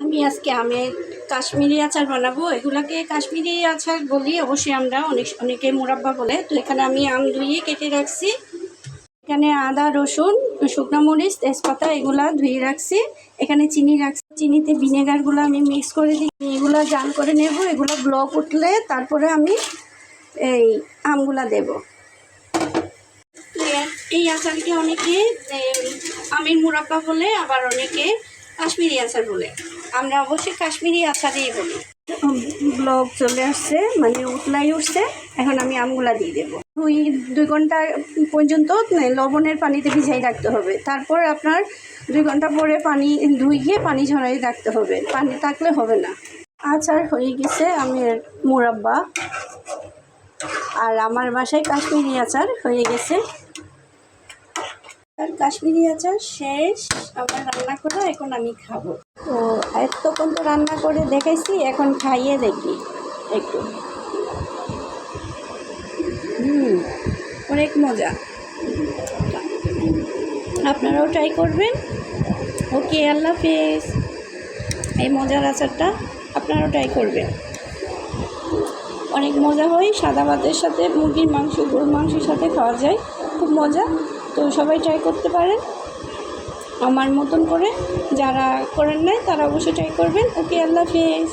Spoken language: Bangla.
আমি আজকে আমের কাশ্মীরি আচার বানাবো। এগুলাকে কাশ্মীরি আচার বলি, অবশ্যই আমরা অনেক অনেকে মুরাব্বা বলে। তো এখানে আমি আম ধুয়ে কেটে রাখছি। এখানে আদা, রসুন, শুকনো মরিচ, তেজপাতা এগুলা ধুয়ে রাখছি। এখানে চিনি রাখছি। চিনিতে ভিনেগারগুলো আমি মিক্স করে দিই এগুলো জাল করে নেব। এগুলো ব্লক উঠলে তারপরে আমি এই আমগুলা দেব। এই আচারকে অনেকে আমের মুরাব্বা বলে, আবার অনেকে কাশ্মীরি আচার বলে। আমরা অবশ্যই কাশ্মীরি আচারই বলি। ব্লগ চলে আসছে মানে উতলাই উঠছে। এখন আমি আমগুলা দিয়ে দেবো। দুই দুই ঘণ্টা পর্যন্ত লবণের পানিতে ভিজাই রাখতে হবে। তারপর আপনার দুই ঘণ্টা পরে পানি ধুইয়ে পানি ঝরাই রাখতে হবে। পানি থাকলে হবে না। আচার হয়ে গেছে আমের মুরাব্বা। আর আমার বাসায় কাশ্মীরি আচার হয়ে গেছে। আর কাশ্মীরি আচার শেষ। আমার রান্না করা এখন আমি খাব। তো এতক্ষণ তো রান্না করে দেখাইছি, এখন খাইয়ে দেখি একটু। হুম, অনেক মজা। আপনারাও ট্রাই করবেন। ওকে, আল্লাহ হাফেজ। এই মজার আচারটা আপনারাও ট্রাই করবেন। অনেক মজা হয়, সাদা ভাতের সাথে মুরগির মাংস, গরুর মাংসের সাথে খাওয়া যায়। খুব মজা। তো সবাই ট্রাই করতে পারেন আমার মতন করে যারা করেন নাই, তারা অবশ্যই ট্রাই করবেন। ওকে আল্লাহ হাফেজ।